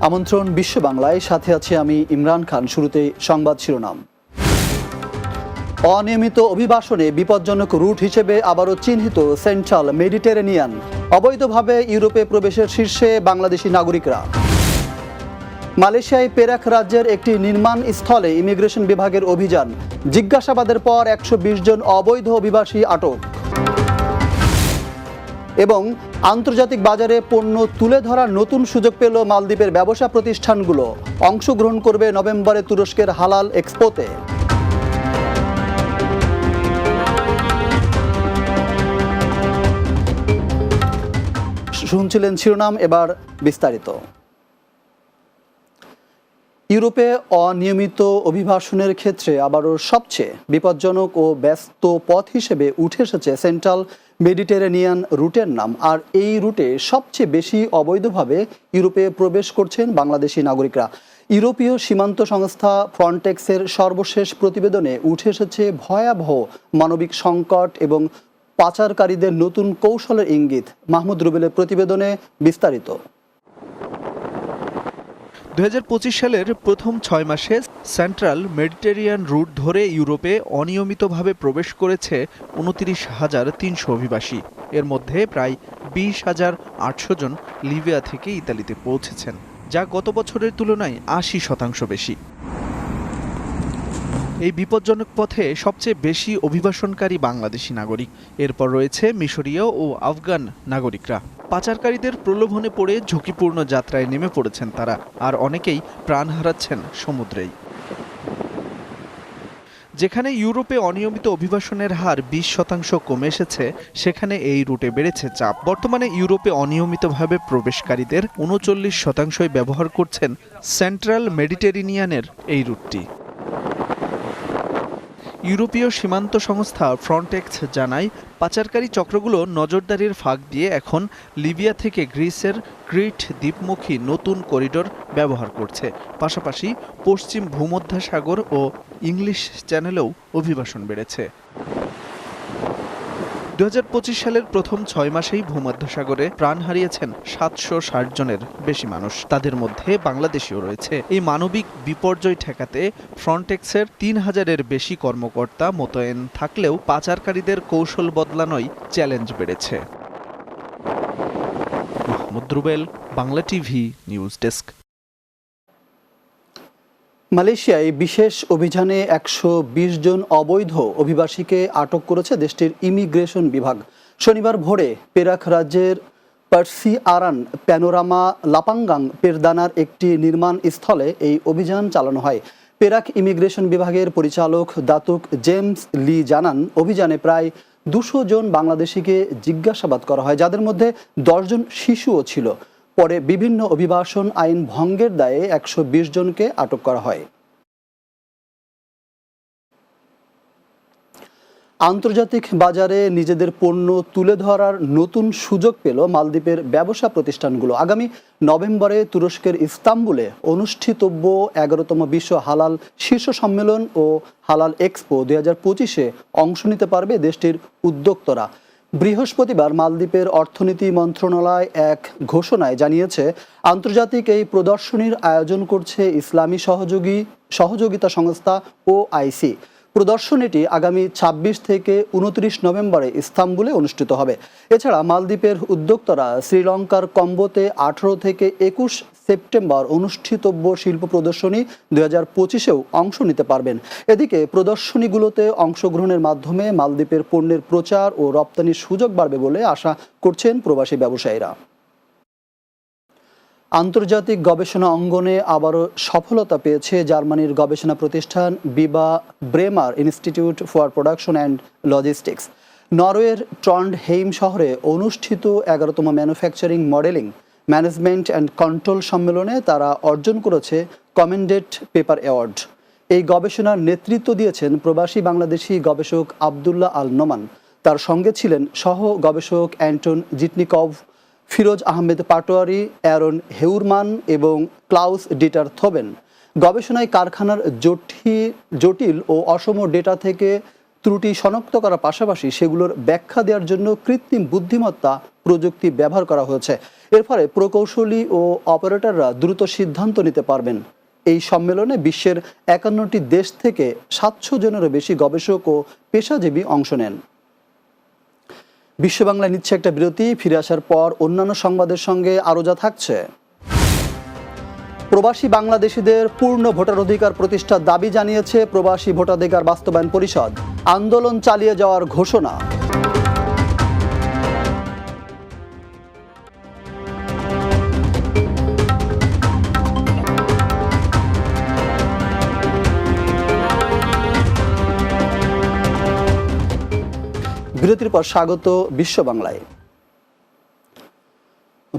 আমন্ত্রণ বিশ্ব বাংলায়। সাথে আছি আমি ইমরান খান। শুরুতে সংবাদ শিরোনাম। অনিয়মিত অভিবাসনে বিপজ্জনক রুট হিসেবে আবারও চিহ্নিত সেন্ট্রাল মেডিটেরেনিয়ান। অবৈধভাবে ইউরোপে প্রবেশের শীর্ষে বাংলাদেশি নাগরিকরা। মালয়েশিয়ায় পেরাক রাজ্যের একটি নির্মাণ স্থলে ইমিগ্রেশন বিভাগের অভিযান। জিজ্ঞাসাবাদের পর একশো বিশ জন অবৈধ অভিবাসী আটক। এবং আন্তর্জাতিক বাজারে পণ্য তুলে ধরার নতুন সুযোগ পেল মালদ্বীপের ব্যবসা প্রতিষ্ঠানগুলো। অংশগ্রহণ করবে নভেম্বরে তুরস্কের হালাল এক্সপোতে। শুনছিলেন শিরোনাম, এবার বিস্তারিত। ইউরোপে অনিয়মিত অভিবাসনের ক্ষেত্রে আবারও সবচেয়ে বিপজ্জনক ও ব্যস্ত পথ হিসেবে উঠে এসেছে সেন্ট্রাল মেডিটেরেনিয়ান রুটের নাম, আর এই রুটে সবচেয়ে বেশি অবৈধভাবে ইউরোপে প্রবেশ করছেন বাংলাদেশি নাগরিকরা। ইউরোপীয় সীমান্ত সংস্থা ফ্রন্টেক্সের সর্বশেষ প্রতিবেদনে উঠে এসেছে ভয়াবহ মানবিক সংকট এবং পাচারকারীদের নতুন কৌশলের ইঙ্গিত। মাহমুদ রুবেলের প্রতিবেদনে বিস্তারিত। দু হাজার পঁচিশ সালের প্রথম ছয় মাসে সেন্ট্রাল মেডিটেরিয়ান রুট ধরে ইউরোপে অনিয়মিতভাবে প্রবেশ করেছে উনত্রিশ হাজার তিনশো অভিবাসী। এর মধ্যে প্রায় বিশ হাজার আটশো জন লিবিয়া থেকে ইতালিতে পৌঁছেছেন, যা গত বছরের তুলনায় আশি শতাংশ বেশি। এই বিপজ্জনক পথে সবচেয়ে বেশি অভিবাসনকারী বাংলাদেশি নাগরিক। এরপর রয়েছে মিশরীয় ও আফগান নাগরিকরা। পাচারকারীদের প্রলোভনে পড়ে ঝুঁকিপূর্ণ যাত্রায় নেমে পড়েছেন তারা, আর অনেকেই প্রাণ হারাচ্ছেন সমুদ্রেই। যেখানে ইউরোপে অনিয়মিত অভিবাসনের হার বিশ শতাংশ কমে এসেছে, সেখানে এই রুটে বেড়েছে চাপ। বর্তমানে ইউরোপে অনিয়মিতভাবে প্রবেশকারীদের উনচল্লিশ শতাংশই ব্যবহার করছেন সেন্ট্রাল মেডিটেরিনিয়ানের এই রুটটি। ইউরোপীয় সীমান্ত সংস্থা ফ্রন্টেক্স জানায়, পাচারকারী চক্রগুলো নজরদারির ফাঁক দিয়ে এখন লিবিয়া থেকে গ্রিসের ক্রিট দ্বীপমুখী নতুন করিডোর ব্যবহার করছে। পাশাপাশি পশ্চিম ভূমধ্যসাগর ও ইংলিশ চ্যানেলেও অভিবাসন বেড়েছে। দু হাজার পঁচিশ সালের প্রথম ছয় মাসেই ভূমধ্যসাগরে প্রাণ হারিয়েছেন সাতশো ষাট জনের বেশি মানুষ। তাদের মধ্যে বাংলাদেশিও রয়েছে। এই মানবিক বিপর্যয় ঠেকাতে ফ্রন্টেক্সের তিন হাজারের বেশি কর্মকর্তা মোতায়েন থাকলেও পাচারকারীদের কৌশল বদলানোই চ্যালেঞ্জ বেড়েছে। Mahmud Rubel, Bangla TV news desk. মালয়েশিয়ায় বিশেষ অভিযানে একশো বিশ জন অবৈধ অভিবাসীকে আটক করেছে দেশটির ইমিগ্রেশন বিভাগ। শনিবার ভোরে পেরাক রাজ্যের পার্সি আরান প্যানোরামা লাপাঙ্গাং পেরদানার একটি নির্মাণ স্থলে এই অভিযান চালানো হয়। পেরাক ইমিগ্রেশন বিভাগের পরিচালক দাতুক জেমস লি জানান, অভিযানে প্রায় দুশো জন বাংলাদেশিকে জিজ্ঞাসাবাদ করা হয়, যাদের মধ্যে দশজন শিশুও ছিল। পরে বিভিন্ন অভিবাসন আইন ভঙ্গের দায়ে একশো বিশ জনকে আটক করা হয়। আন্তর্জাতিক বাজারে নিজেদের পণ্য তুলে ধরার নতুন সুযোগ পেল মালদ্বীপের ব্যবসা প্রতিষ্ঠানগুলো। আগামী নভেম্বরে তুরস্কের ইস্তাম্বুলে অনুষ্ঠিতব্য এগারোতম বিশ্ব হালাল শীর্ষ সম্মেলন ও হালাল এক্সপো দুই হাজার পঁচিশে অংশ নিতে পারবে দেশটির উদ্যোক্তরা। বৃহস্পতিবার মালদ্বীপের অর্থনীতি মন্ত্রণালয় এক ঘোষণায় জানিয়েছে, আন্তর্জাতিক এই প্রদর্শনীর আয়োজন করছে ইসলামী সহযোগী সহযোগিতা সংস্থা ও আইসি প্রদর্শনীটি আগামী ২৬ থেকে উনত্রিশ নভেম্বরে ইস্তাম্বুলে অনুষ্ঠিত হবে। এছাড়া মালদ্বীপের উদ্যোক্তরা শ্রীলঙ্কার কম্বোতে আঠারো থেকে একুশ সেপ্টেম্বর অনুষ্ঠিতব্য শিল্প প্রদর্শনী দুই হাজার পঁচিশেও অংশ নিতে পারবেন। এদিকে প্রদর্শনীগুলোতে অংশগ্রহণের মাধ্যমে মালদ্বীপের পণ্যের প্রচার ও রপ্তানির সুযোগ বাড়বে বলে আশা করছেন প্রবাসী ব্যবসায়ীরা। আন্তর্জাতিক গবেষণা অঙ্গনে আবারও সফলতা পেয়েছে জার্মানির গবেষণা প্রতিষ্ঠান BIBA Bremer institute for production and logistics. নরওয়ের ট্রন্ড হেইম শহরে অনুষ্ঠিত এগারোতম manufacturing modelling, management and control সম্মেলনে তারা অর্জন করেছে কমেন্ডেড পেপার অ্যাওয়ার্ড। এই গবেষণার নেতৃত্ব দিয়েছেন প্রবাসী বাংলাদেশি গবেষক আবদুল্লাহ আল নোমান। তার সঙ্গে ছিলেন সহ গবেষক Anton Zhitnikov Firoz Ahmed Patwari, Aaron Heuermann এবং ক্লাউস ডিটার থোবেন। গবেষণায় কারখানার জটি জটিল ও অসম ডেটা থেকে ত্রুটি শনাক্ত করার পাশাপাশি সেগুলোর ব্যাখ্যা দেওয়ার জন্য কৃত্রিম বুদ্ধিমত্তা প্রযুক্তি ব্যবহার করা হয়েছে। এর ফলে প্রকৌশলী ও অপারেটররা দ্রুত সিদ্ধান্ত নিতে পারবেন। এই সম্মেলনে বিশ্বের একান্নটি দেশ থেকে সাতশো জনেরও বেশি গবেষক ও পেশাজীবী অংশ নেন। বিশ্ব বাংলা নিচ্ছে একটা বিরতি, ফিরে আসার পর অন্যান্য সংবাদের সঙ্গে আরও যা থাকছে। প্রবাসী বাংলাদেশিদের পূর্ণ ভোটার অধিকার প্রতিষ্ঠার দাবি জানিয়েছে প্রবাসী ভোটাধিকার বাস্তবায়ন পরিষদ। আন্দোলন চালিয়ে যাওয়ার ঘোষণা। বিরতির পর স্বাগত বিশ্ব বাংলায়।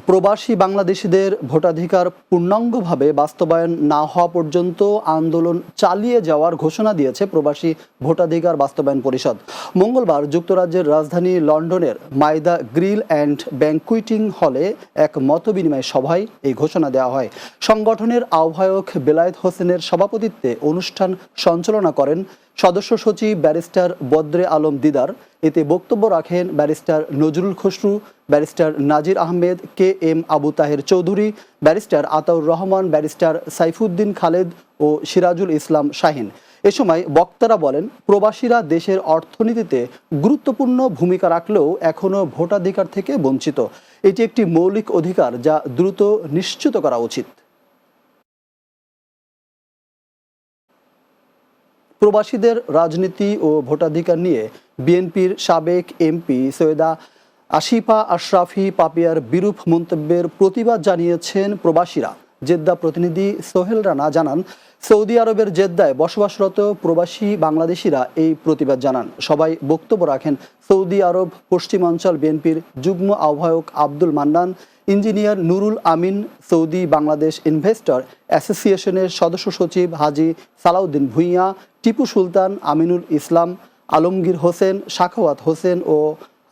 প্রবাসী বাংলাদেশিদের ভোটাধিকার পূর্ণাঙ্গভাবে বাস্তবায়ন না হওয়া পর্যন্ত আন্দোলন চালিয়ে যাওয়ার ঘোষণা দিয়েছে প্রবাসী ভোটাধিকার বাস্তবায়ন পরিষদ। মঙ্গলবার যুক্তরাজ্যের রাজধানী লন্ডনের মাইদা গ্রিল অ্যান্ড ব্যাংকুইটিং হলে এক মতবিনিময় সভায় এই ঘোষণা দেওয়া হয়। সংগঠনের আহ্বায়ক বেলায়েত হোসেনের সভাপতিত্বে অনুষ্ঠান সঞ্চালনা করেন সদস্য সচিব ব্যারিস্টার বদ্রে আলম দিদার। এতে বক্তব্য রাখেন barrister Nazrul Khasru, barrister Nazir Ahmed, K M Abu Taher Chowdhury, barrister Ataur Rahman, barrister Saifuddin Khaled ও সিরাজুল ইসলাম শাহিন। এ সময় বক্তারা বলেন, প্রবাসীরা দেশের অর্থনীতিতে গুরুত্বপূর্ণ ভূমিকা রাখলেও এখনও ভোটাধিকার থেকে বঞ্চিত। এটি একটি মৌলিক অধিকার যা দ্রুত নিশ্চিত করা উচিত। প্রবাসীদের রাজনীতি ও ভোটাধিকার নিয়ে বিএনপির সাবেক এমপি সৈয়দা আশিফা আশরাফি পাপিয়ার বিরূপ মন্তব্যের প্রতিবাদ জানিয়েছেন প্রবাসীরা। জেদ্দা প্রতিনিধি সোহেল রানা জানান, সৌদি আরবের জেদ্দায় বসবাসরত প্রবাসী বাংলাদেশিরা এই প্রতিবাদ জানান। সবাই বক্তব্য রাখেন সৌদি আরব, পশ্চিমাঞ্চল বিএনপির যুগ্ম আহ্বায়ক Abdul Mannan, engineer Nurul Amin, Saudi Bangladesh investor অ্যাসোসিয়েশনের সদস্য সচিব হাজি সালাউদ্দিন ভুঁইয়া টিপু সুলতান, আমিনুল ইসলাম, আলমগীর হোসেন, শাখাওয়াত হোসেন ও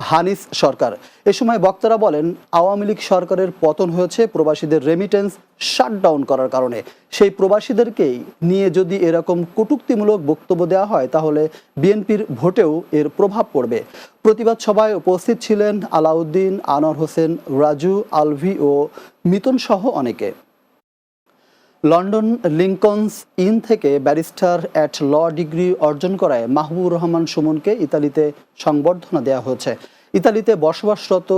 হানিস সরকার। এ সময় বক্তারা বলেন, আওয়ামী লীগ সরকারের পতন হয়েছে প্রবাসীদের রেমিটেন্স শাটডাউন করার কারণে। সেই প্রবাসীদেরকেই নিয়ে যদি এরকম কটূক্তিমূলক বক্তব্য দেওয়া হয়, তাহলে বিএনপির ভোটেও এর প্রভাব পড়বে। প্রতিবাদ সভায় উপস্থিত ছিলেন আলাউদ্দিন, আনোয়ার হোসেন, রাজু, আলভি ও মিতন সহ অনেকে। লন্ডন লিঙ্কনস ইন থেকে ব্যারিস্টার অ্যাট ল ডিগ্রি অর্জন করায় মাহবুব রহমান সুমনকে ইতালিতে সংবর্ধনা দেওয়া হয়েছে। ইতালিতে বসবাসরত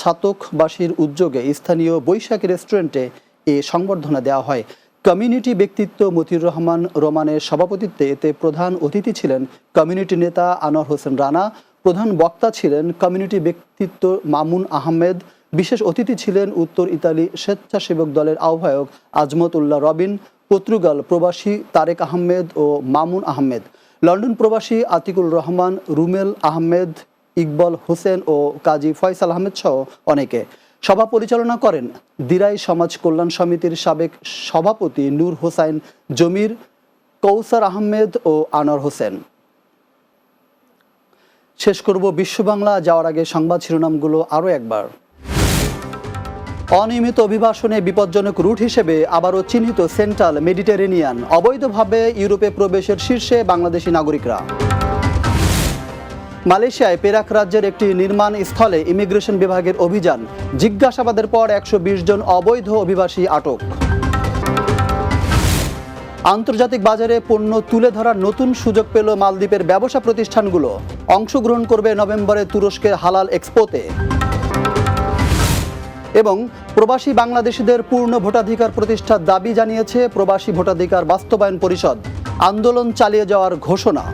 ছাতকবাসীর উদ্যোগে স্থানীয় বৈশাখী রেস্টুরেন্টে এ সংবর্ধনা দেওয়া হয়। কমিউনিটি ব্যক্তিত্ব মতিউর রহমান রোমানের সভাপতিত্বে এতে প্রধান অতিথি ছিলেন কমিউনিটি নেতা আনোয়ার হোসেন রানা, প্রধান বক্তা ছিলেন কমিউনিটি ব্যক্তিত্ব মামুন আহমেদ বিশেষ অতিথি ছিলেন উত্তর ইতালি স্বেচ্ছাসেবক দলের আহ্বায়ক আজমত উল্লাহ রবিন, পর্তুগাল প্রবাসী তারেক আহমেদ ও মামুন আহমেদ, লন্ডন প্রবাসী আতিকুল রহমান, রুমেল আহমেদ, ইকবল হোসেন ও কাজী ফয়সাল আহমেদ সহ অনেকে। সভা পরিচালনা করেন দিরাই সমাজ কল্যাণ সমিতির সাবেক সভাপতি নূর হোসাইন, জমির কৌসার আহমেদ ও আনোয়ার হোসেন। শেষ করব বিশ্ব বাংলা, যাওয়ার আগে সংবাদ শিরোনামগুলো আরও একবার। অনিয়মিত অভিবাসনে বিপজ্জনক রুট হিসেবে আবারও চিহ্নিত সেন্ট্রাল মেডিটেরেনিয়ান। অবৈধভাবে ইউরোপে প্রবেশের শীর্ষে বাংলাদেশি নাগরিকরা। মালয়েশিয়ায় পেরাক রাজ্যের একটি নির্মাণ স্থলে ইমিগ্রেশন বিভাগের অভিযান। জিজ্ঞাসাবাদের পর একশো বিশ জন অবৈধ অভিবাসী আটক। আন্তর্জাতিক বাজারে পণ্য তুলে ধরার নতুন সুযোগ পেল মালদ্বীপের ব্যবসা প্রতিষ্ঠানগুলো। অংশগ্রহণ করবে নভেম্বরে তুরস্কের হালাল এক্সপোতে। এবং প্রবাসী বাংলাদেশিদের পূর্ণ ভোটাধিকার প্রতিষ্ঠার দাবি জানিয়েছে প্রবাসী ভোটাধিকার বাস্তবায়ন পরিষদ। আন্দোলন চালিয়ে যাওয়ার ঘোষণা।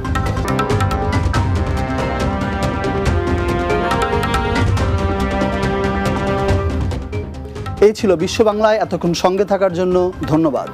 এই ছিল বিশ্ব বাংলায় এতক্ষণ সঙ্গে থাকার জন্য ধন্যবাদ।